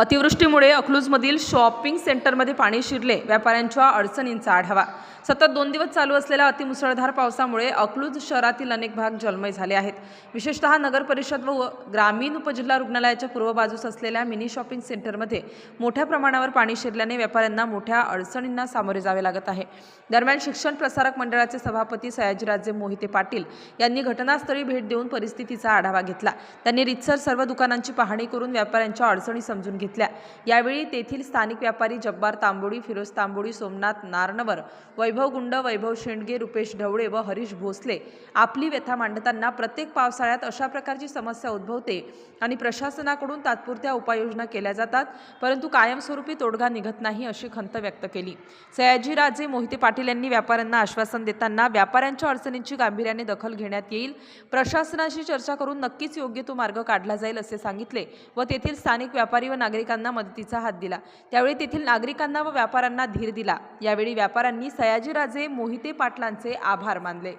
अतिवृष्टीमुळे अकलूजमधील शॉपिंग सेंटरमध्ये पाणी शिरले. व्यापाऱ्यांच्या अडचणींचा आढावा. सतत दोन दिवस चालू असलेल्या अतिमुसळधार पावसामुळे अकलूज शहरातील अनेक भाग जलमय झाले आहेत. विशेषतः नगर परिषद व ग्रामीण उपजिल्हा रुग्णालयाच्या पूर्व बाजूस असलेल्या मिनी शॉपिंग सेंटरमध्ये मोठ्या प्रमाणावर पाणी शिरल्याने व्यापाऱ्यांना मोठ्या अडचणींना सामोरे जावे लागत आहे. दरम्यान शिक्षण प्रसारक मंडळाचे सभापती सयाजीराजे मोहिते पाटील यांनी घटनास्थळी भेट देऊन परिस्थितीचा आढावा घेतला. त्यांनी रितसर सर्व दुकानांची पाहणी करून व्यापाऱ्यांच्या अडचणी समजून घेतल्या. यावेळी तेथील स्थानिक व्यापारी जब्बार तांबोडी फिरोज तांबोडी सोमनाथ नारणवर वैभव गुंड वैभव शेंडगे रुपेश ढवळे व हरीश भोसले आपली व्यथा मांडताना प्रत्येक पावसाळ्यात अशा प्रकारची समस्या उद्भवते आणि प्रशासनाकडून तात्पुरत्या उपाययोजना केल्या जातात परंतु कायमस्वरूपी तोडगा निघत नाही अशी खंत व्यक्त केली. सयाजीराजे मोहिते पाटील यांनी व्यापाऱ्यांना आश्वासन देताना व्यापाऱ्यांच्या अडचणींची गांभीर्याने दखल घेण्यात येईल प्रशासनाशी चर्चा करून नक्कीच योग्य तो मार्ग काढला जाईल असे सांगितले व तेथील स्थानिक व्यापारी व नागरिक नागरिकांना मदतीचा हात दिला. त्यावेळी तेथील नागरिकांना व व्यापाऱ्यांना धीर दिला. यावेळी व्यापाऱ्यांनी सयाजीराजे मोहिते पाटलांचे आभार मानले.